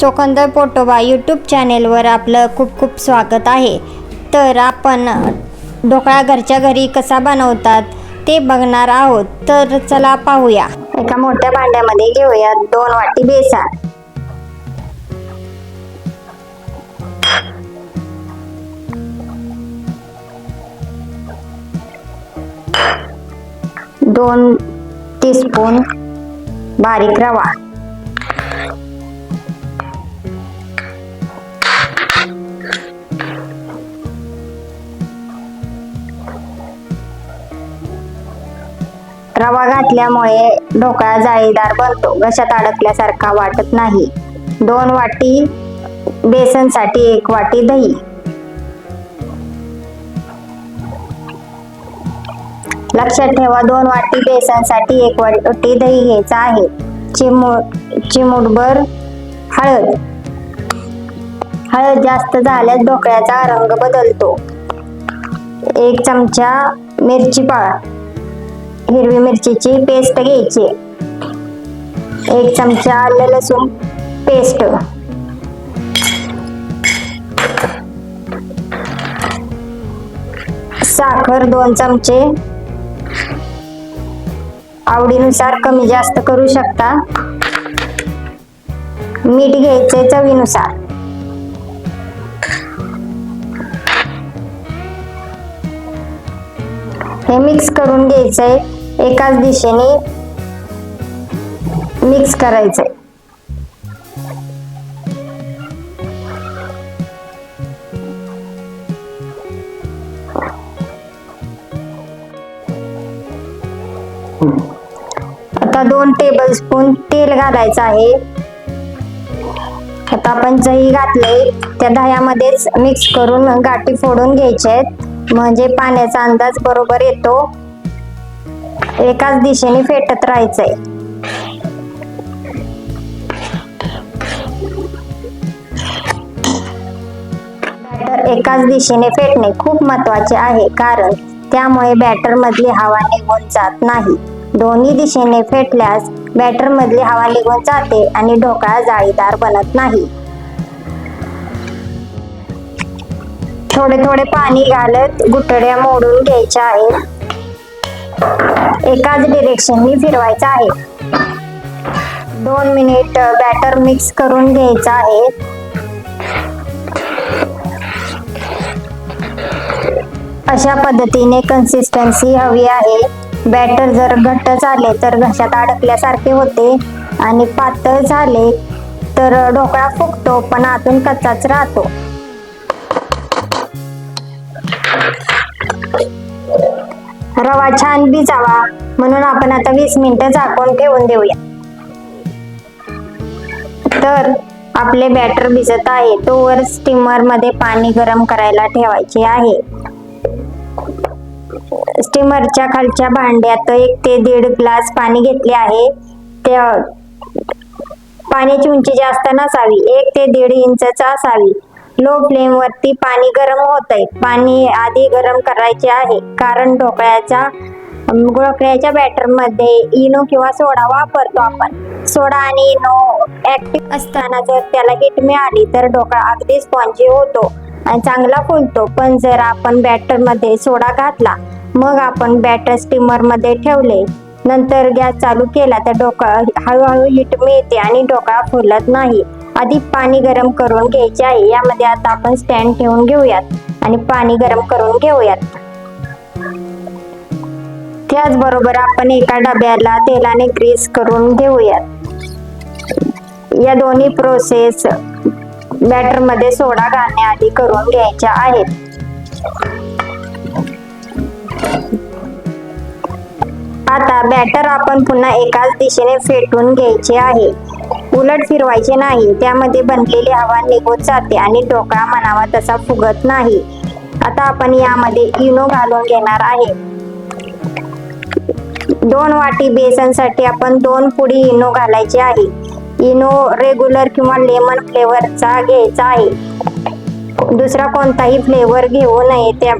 चोखंदर पोटोबा YouTube चॅनेलवर आपलं खूप खूप स्वागत आहे. तर आपण ढोकळा घरच्या घरी कसा बनवतात ते बघणार आहोत. तर चला पाहूया. एका मोठ्या भांड्यामध्ये घेऊया दोन वाटी बेसन. दोन टीस्पून बारीक रवा. रवा घातल्यामुळे ढोकळा जाळीदार बनतो. घशात अडकल्यासारखा वाटत नाही. दोन वाटी बेसनसाठी एक वाटी दही. लक्षात ठेवा दोन वाटी बेसनसाठी एक वाटी दही घ्यायचा आहे. चिमू चिमूटभर हळद. हळद जास्त झाल्यास ढोकळ्याचा रंग बदलतो. एक चमचा मिरची पाळा हिरवी मिरचीची पेस्ट घ्यायची. एक चमचा आलं लसूण पेस्ट साखर दोन चमचे. आवडीनुसार कमी जास्त करू शकता. मीठ घ्यायचे चवीनुसार. हे मिक्स करून घ्यायचंय. एकाच दिशेने मिक्स करायचंय. आता दोन टेबल स्पून तेल घालायचं आहे. आता आपण दही घातले त्या दह्यामध्येच मिक्स करून गाठी फोडून घ्यायचे आहेत. म्हणजे पाण्याचा अंदाज बरोबर येतो. एकाच दिशेने फेटत राहायचंय. बॅटर एकाच दिशेने फेटणे खूप महत्त्वाचे आहे कारण त्यामुळे बॅटर मधली हवा निघून जात नाही. दोन्ही दिशेने फेटल्यास बॅटर मधली हवा निघून जाते आणि ढोकळा जाळीदार बनत नाही. थोडे थोडे पाणी घालत गुटड्या मोडून घ्यायच्या आहेत. एकाच डिरेक्शननी फिरवायचं आहे. दोन मिनिट बॅटर मिक्स करून घ्यायचा आहे. अशा पद्धतीने कन्सिस्टन्सी हवी आहे. बॅटर जर घट्ट झाले तर घशात अडकल्यासारखे होते आणि पातळ झाले तर ढोकळा फुगतो पण आतून कच्चाच राहतो. रवा छान भिजावा. म्हणून आपण आता वीस मिनिटं झाकून ठेवून देऊया. तर आपले बॅटर भिजत आहे. तोवर स्टीमरमध्ये पाणी गरम करायला ठेवायचे आहे. स्टीमरच्या खालच्या भांड्यात एक ते दीड ग्लास पाणी घेतले आहे. त्या पाण्याची उंची जास्त नसावी. एक ते दीड इंचच असावी. लो फ्लेम वरती पाणी गरम होत आहे पाणी आधी गरम करायचे आहे. कारण ढोकळ्याच्या ढोकळ्याच्या बॅटरमध्ये इनो किंवा सोडा वापरतो आपण. सोडा आणि इनो ऍक्टिव्ह असताना जर त्याला हिट मिळाली तर ढोकळा अगदी स्पॉन्जी होतो आणि चांगला फुलतो. पण जर आपण बॅटरमध्ये सोडा घातला मग आपण बॅटर स्टीमरमध्ये ठेवले नंतर गॅस चालू केला तर ढोकळा हळूहळू हिट मिळते आणि ढोकळा फुलत नाही. आधी पाणी गरम करून घ्यायचे आहे यामध्ये आता आपण स्टँड ठेवून घेऊयात आणि पाणी गरम करून घेऊयात. त्याचबरोबर आपण एका डब्याला तेलाने ग्रीस करून घेऊयात. या दोन्ही प्रोसेस बॅटरमध्ये सोडा घालण्याआधी करून घ्यायच्या आहेत. आता बॅटर आपण पुन्हा एकाच दिशेने फेटून घ्यायचे आहे. उलट फिरवायचे नाही. त्यामध्ये बनलेले हवा निघून जाते आणि ढोकळा म्हणावा तसा फुगत नाही. आता आपण यामध्ये इनो घालून घेणार आहे. दोन वाटी बेसनसाठी आपण दोन पुडी इनो घालायची आहे. इनो रेग्युलर किंवा लेमन फ्लेवरचा घ्यायचा आहे. दुसरा कोणताही फ्लेवर घेऊ नये. त्या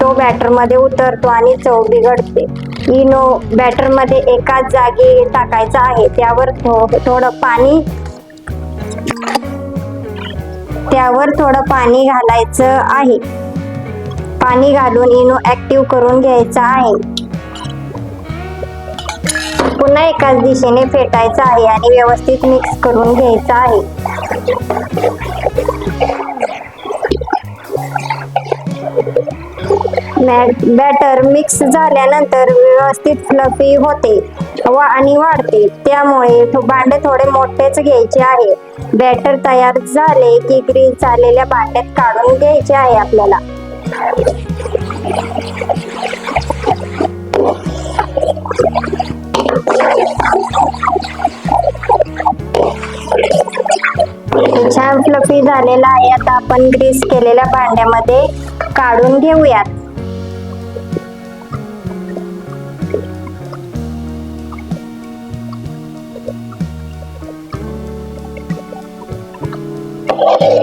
तो बॅटरमध्ये उतरतो आणि चव बिघडते. इनो बॅटरमध्ये एकाच जागी टाकायचा आहे. त्यावर थो- थोडं पाणी त्यावर थोडं पाणी घालायचं आहे. पाणी घालून इनो ऍक्टिव्ह करून घ्यायचं आहे. पुन्हा एकाच दिशेने फेटायचं आहे आणि व्यवस्थित मिक्स करून घ्यायचं आहे. बॅटर मिक्स झाल्यानंतर व्यवस्थित फ्लफी होते व आणि वाढते. त्यामुळे भांडे थोडे मोठेच घ्यायचे आहे. बॅटर तयार झाले की ग्रीन झालेल्या भांड्यात काढून घ्यायचे आहे आपल्याला. छान फ्लफी झालेला आहे. आता आपण ग्रीस केलेल्या भांड्यामध्ये काढून घेऊयात.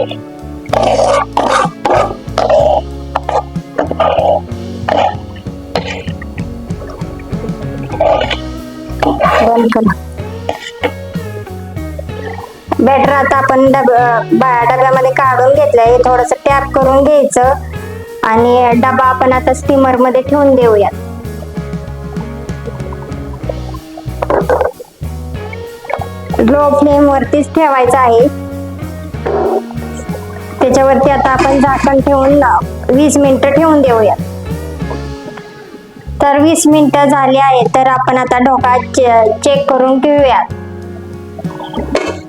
बॅटर आता आपण डब बा- डब्यामध्ये काढून घेतलंय. थोडस टॅप करून घ्यायचं. आणि डबा आपण आता स्टीमरमध्ये ठेवून देऊयात. लो फ्लेम वरतीच ठेवायचं आहे. त्याच्यावरती आता आपण झाकण ठेवून वीस मिनिटं ठेवून देऊयात तर वीस मिनिटं झाली आहे तर आपण आता ढोका चेक करून ठेवूया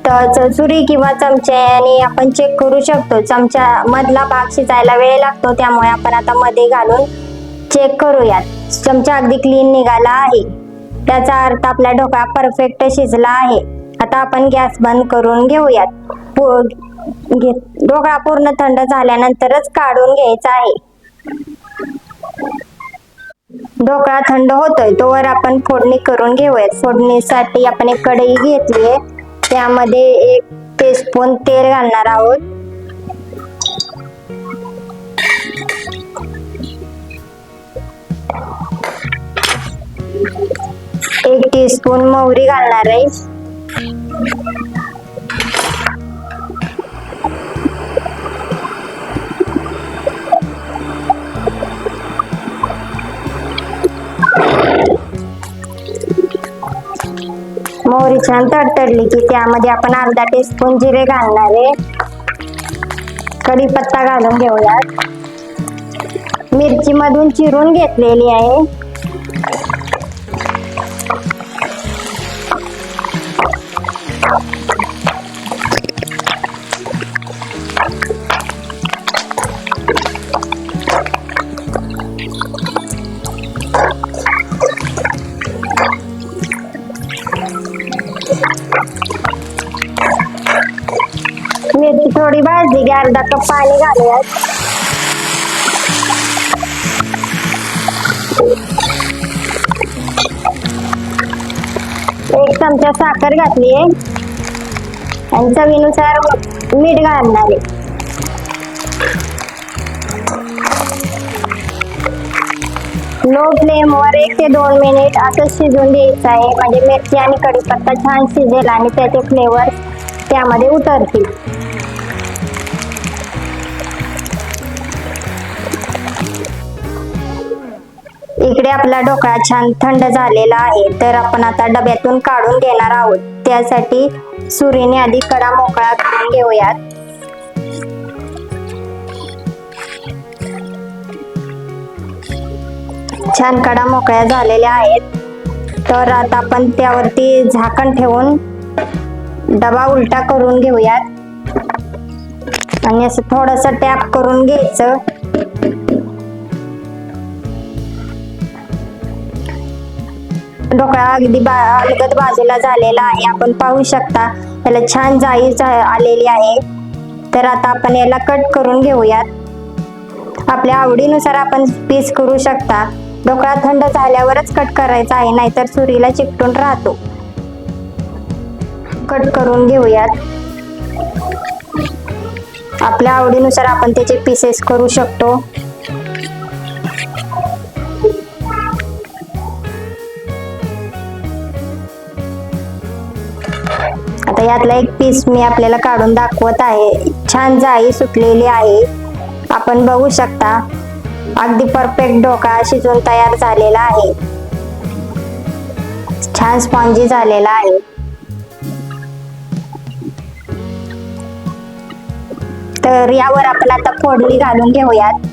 तर चुरी किंवा चमच्याने आपण चेक करू शकतो. चमचा मधला भाग शिजायला वेळ लागतो त्यामुळे आपण आता मध्ये घालून चेक करूयात. चमचा अगदी क्लीन निघाला आहे. त्याचा अर्थ आपला ढोका परफेक्ट शिजला आहे. आता आपण गॅस बंद करून घेऊयात. पु- ढोकळा पूर्ण थंड झाल्यानंतरच काढून घ्यायचा आहे. ढोकळा थंड होतोय तोवर आपण फोडणी करून घेऊयात. फोडणीसाठी आपण एक कढई घेतली आहे. त्यामध्ये एक टीस्पून तेल घालणार आहोत. एक टीस्पून मोहरी घालणार आहे. मोहरी छान तडतडली की त्यामध्ये आपण अर्धा टीस्पून जिरे घालणार आहे. कढीपत्ता घालून घेऊयात. मिरची मधून चिरून घेतलेली आहे. थोडी भाजली की अर्धा कप पाणी घालूयात. एक चमचा साखर घातली आहे आणि चवीनुसार मीठ घालणार आहे. लो फ्लेम वर एक ते दोन मिनिट असं शिजून द्यायचं आहे. म्हणजे मिरची आणि कढीपत्ता छान शिजेल आणि त्याचे फ्लेवर त्यामध्ये उतरतील. इकडे आपला ढोकळा छान थंड झालेला आहे. तर आपण आता डब्यातून काढून घेणार आहोत. त्यासाठी सुरीने आधी कडा मोकळा करून घेऊयात. छान कडा मोकळ्या झालेल्या आहेत. तर आता आपण त्यावरती झाकण ठेवून डबा उलटा करून घेऊयात. आणि असं थोडस टॅप करून घ्यायचं. ढोकळा अगदी बा अलगद बाजूला झालेला आहे. आपण पाहू शकता त्याला छान जाई आलेली आहे. तर आता आपण याला कट करून घेऊयात. आपल्या आवडीनुसार आपण पीस करू शकता. ढोकळा थंड झाल्यावरच कट करायचा आहे नाहीतर सुरीला चिकटून राहतो. कट करून घेऊयात. आपल्या आवडीनुसार आपण त्याचे पीसेस करू शकतो. आता यातला एक पीस मी आपल्याला काढून दाखवत आहे. छान जाळी सुटलेली आहे. आपण बघू शकता अगदी परफेक्ट डोका शिजून तयार झालेला आहे. छान स्पॉन्जी झालेला आहे. तर यावर आपण आता फोडणी घालून घेऊयात.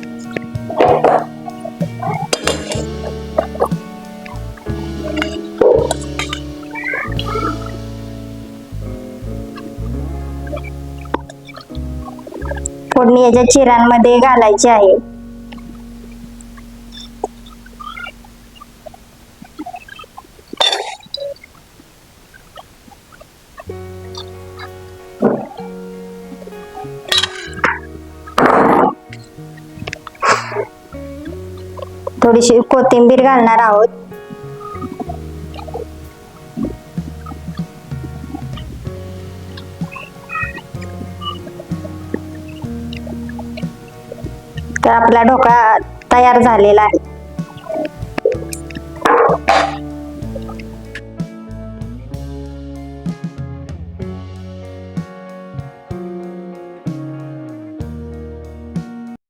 फोडणी याच्या चिरांमध्ये घालायची आहे. थोडीशी कोथिंबीर घालणार आहोत. तर आपला ढोकळा तयार झालेला आहे.